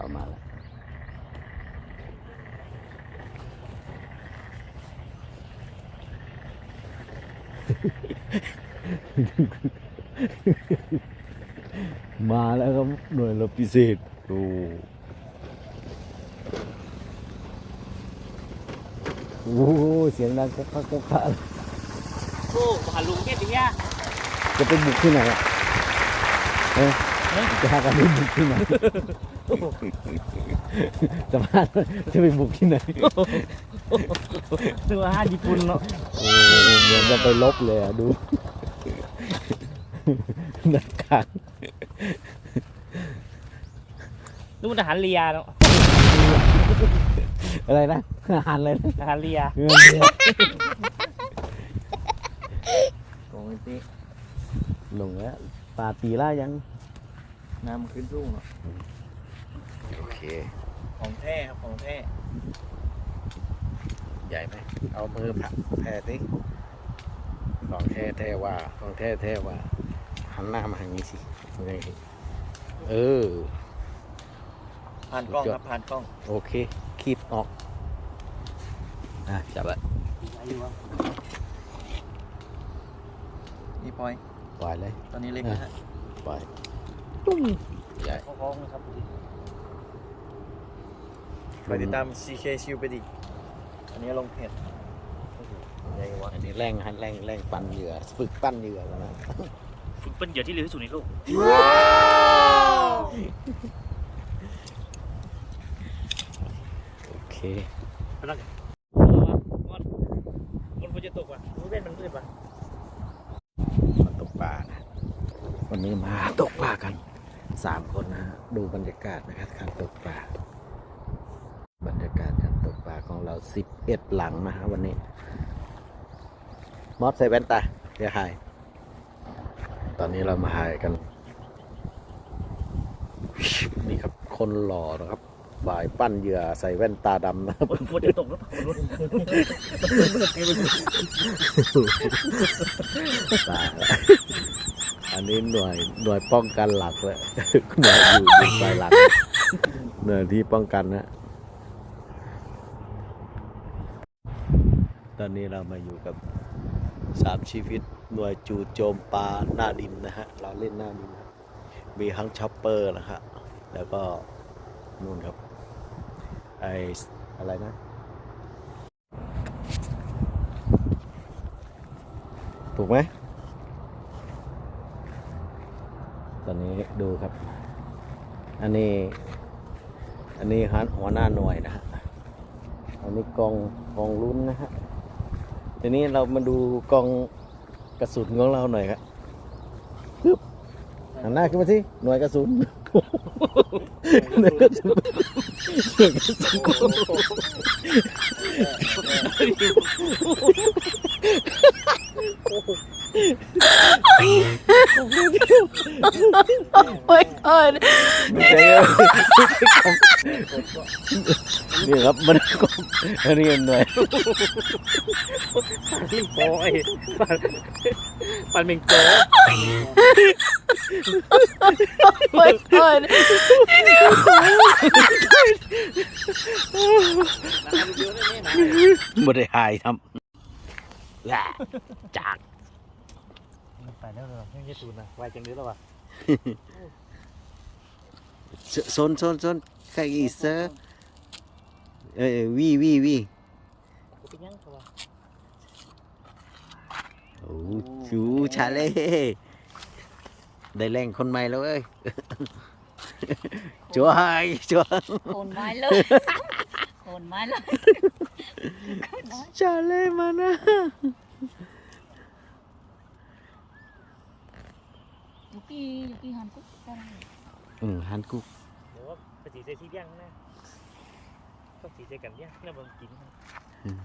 เอามาแล้วมาแล้วครับหน่วยรบพิเศษโอ้โหเสียงดังก็พักก็พักโอ้หาลุงแค่ตรงเนี้ยจะไปบุกที่ไหนอะเอ้ยจะหากันไปบุกที่ไหน จะมาจะไปบุกที่ไหนตัวห้าญี่ปุ่นเนาะโอ้เหมือนจะไปลบเลยอะดูนักข่าวนู่นทหารเรียเนาะอะไรนะอาหารเลยนะทหารเรียเงินเดือนปกติลงแล้วปลาตีล่ายังน้ำมันขึ้นสูงเนาะโอ เคของแท้ครับของแท้ใหญ่ไหมเอามือผักแท้สิของแท้แท้ว่าของแท้แท้ว่าหันหน้ามาทางนี้สิมันจะเห็นเออ ผ่านกล้องครับผ่านกล้องโอเคคีบออกอะจับละนี่ปล่อยปล่อยเลย ตอนนี้เล็กนะฮะปล่อยตุ้งใหญ่เขาคล้องนะครับ ไปติดตาม CK ชิวไปดิ อันนี้ลงเพจใหญ่วะอันนี้แรงหันแรงแรงปั่นเหยื่อฝึกปั้นเหยื่อแล้วนะฝึกเป็นเหยื่อที่เร็วที่สุดในโลกโอเคไปแล้วกันมันมันควรจะตกว่ะมันเล่นมันมืดว่ะมาตกปลานะ วันนี้มาตกปลากันสามคนนะฮะดูบรรยากาศนะครับการตกปลา บรรยากาศการตกปลาของเรา สิบเอ็ดหลังนะฮะวันนี้ มอบใส่แว่นตาเดี๋ยวหายตอนนี้เรามาหายกัน นี่ครับคนหล่อนะครับฝ่ายปั้นเหยื่อใส่แว่นตาดำนะครับมันจะตกหรือเปล่ามันรู้ตายอันนี้หน่วยหน่วยป้องกันหลักเลยหน่วยอยู่อยู่ฝ่ายหลังหน่วยที่ป้องกันนะ ตอนนี้เรามาอยู่กับสามชีวิตหน่วยจูโจมปลาหน้าดินนะฮะ เราเล่นหน้าดินครับมีทั้งช็อปเปอร์นะฮะแล้วก็นู่นครับ ไออะไรนะ ถูกไหม ตอนนี้ดูครับ อันนี้ อันนี้ฮันหัวหน้าหน่วยนะฮะ อันนี้กองกองลุ้นนะฮะ ทีนี้เรามาดูกองกระสุนของเราหน่อยครับปึ๊บหันหน้าขึ้นมาสิหน่วยกระสุนหน่วยกระสุนหน่วยกระสุน my god ไม่ใช่นี่ครับมันก็อันนี้หน่วยลิงโป้ไอ้ปันปันเมงโป้ my god ไม่ได้หายทำแหละจากไปแล้วเหรอยังจะสูนนะไวจังเลยแล้ววะโซนโซนโซนใครอีเซอร์เอ้ยวีวีวีเป็นยังเขาวะ โอ้ชูชาเล่ได้แรงคนใหม่แล้วเอ้ยจัวไฮจัวโอนไม้เลยโอนไม้ อืมฮันกุกเดี๋ยวว่าไปสีเซซี่ย่างนะต้องสีเซกันย่างแล้วมันกิน อืม